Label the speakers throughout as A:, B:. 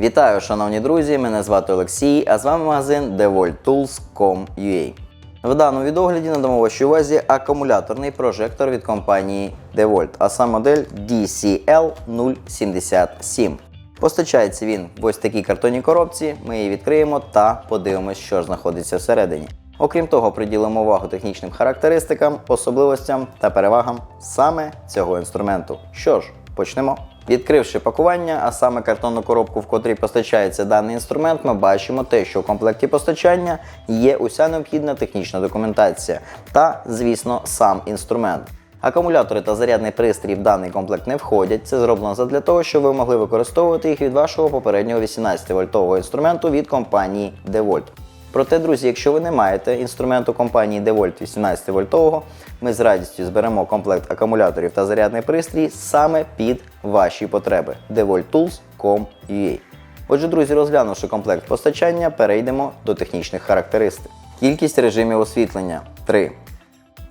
A: Вітаю, шановні друзі! Мене звати Олексій, а з вами магазин DeWoltTools.com.ua. В даному відогляді надамо вашій увазі акумуляторний прожектор від компанії DeWalt, а сам модель DCL077. Постачається він в ось такій картонній коробці. Ми її відкриємо та подивимось, що знаходиться всередині. Окрім того, приділимо увагу технічним характеристикам, особливостям та перевагам саме цього інструменту. Що ж, почнемо. Відкривши пакування, а саме картонну коробку, в котрій постачається даний інструмент, ми бачимо те, що в комплекті постачання є уся необхідна технічна документація та, звісно, сам інструмент. Акумулятори та зарядний пристрій в даний комплект не входять. Це зроблено задля того, щоб ви могли використовувати їх від вашого попереднього 18-вольтового інструменту від компанії DeWalt. Проте, друзі, якщо ви не маєте інструменту компанії DeWalt 18 вольтового, ми з радістю зберемо комплект акумуляторів та зарядний пристрій саме під ваші потреби. DeWaltTools.com.ua Отже, друзі, розглянувши комплект постачання, перейдемо до технічних характеристик. Кількість режимів освітлення 3.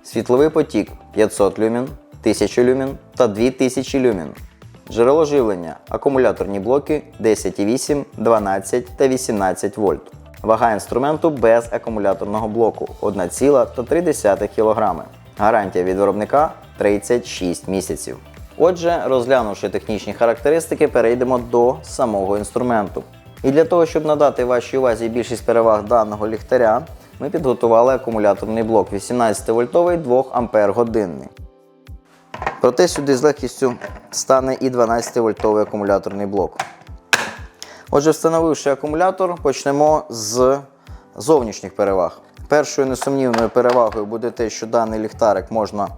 A: Світловий потік 500 люмен, 1000 люмен та 2000 люмен. Джерело живлення акумуляторні блоки 10,8, 12 та 18 вольт. Вага інструменту без акумуляторного блоку 1,3 кг. Гарантія від виробника 36 місяців. Отже, розглянувши технічні характеристики, перейдемо до самого інструменту. І для того, щоб надати вашій увазі більшість переваг даного ліхтаря, ми підготували акумуляторний блок 18 вольтовий 2 ампер годинний. Проте сюди з легкістю стане і 12 вольтовий акумуляторний блок. Отже, встановивши акумулятор, почнемо з зовнішніх переваг. Першою несумнівною перевагою буде те, що даний ліхтарик можна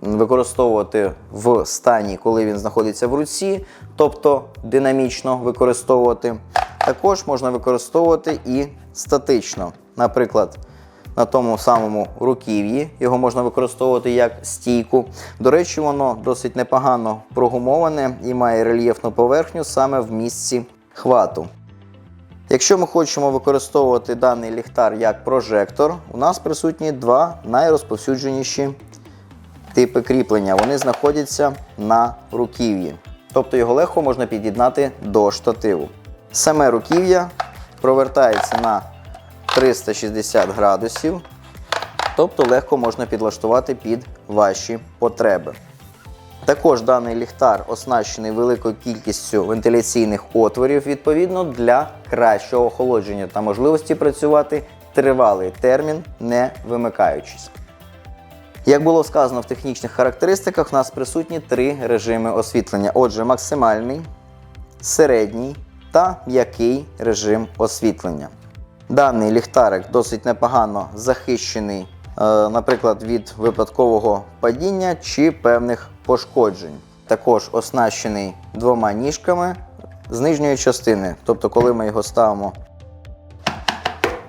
A: використовувати в стані, коли він знаходиться в руці, тобто динамічно використовувати. Також можна використовувати і статично. Наприклад, на тому самому руків'ї його можна використовувати як стійку. До речі, воно досить непогано прогумоване і має рельєфну поверхню саме в місці хвату. Якщо ми хочемо використовувати даний ліхтар як прожектор, у нас присутні два найрозповсюдженіші типи кріплення. Вони знаходяться на руків'ї. Тобто його легко можна під'єднати до штативу. Саме руків'я провертається на 360 градусів, тобто легко можна підлаштувати під ваші потреби. Також даний ліхтар оснащений великою кількістю вентиляційних отворів, відповідно для кращого охолодження та можливості працювати тривалий термін, не вимикаючись. Як було сказано в технічних характеристиках, у нас присутні три режими освітлення. Отже, максимальний, середній та м'який режим освітлення. Даний ліхтарик досить непогано захищений, е, наприклад, від випадкового падіння чи певних пошкоджень. Також оснащений двома ніжками з нижньої частини. Тобто, коли ми його ставимо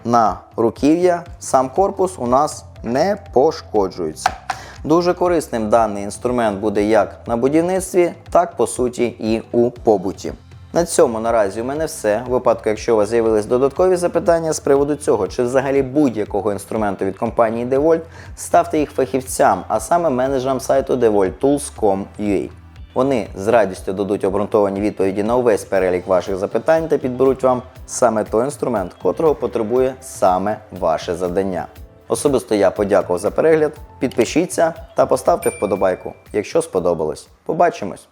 A: на руків'я, сам корпус у нас не пошкоджується. Дуже корисним даний інструмент буде як на будівництві, так по суті і у побуті. На цьому наразі у мене все. У випадку, якщо у вас з'явились додаткові запитання з приводу цього, чи взагалі будь-якого інструменту від компанії DeWalt, ставте їх фахівцям, а саме менеджерам сайту DeWaltTools.com.ua. Вони з радістю дадуть обґрунтовані відповіді на увесь перелік ваших запитань та підберуть вам саме той інструмент, котрого потребує саме ваше завдання. Особисто я подякував за перегляд. Підпишіться та поставте вподобайку, якщо сподобалось. Побачимось!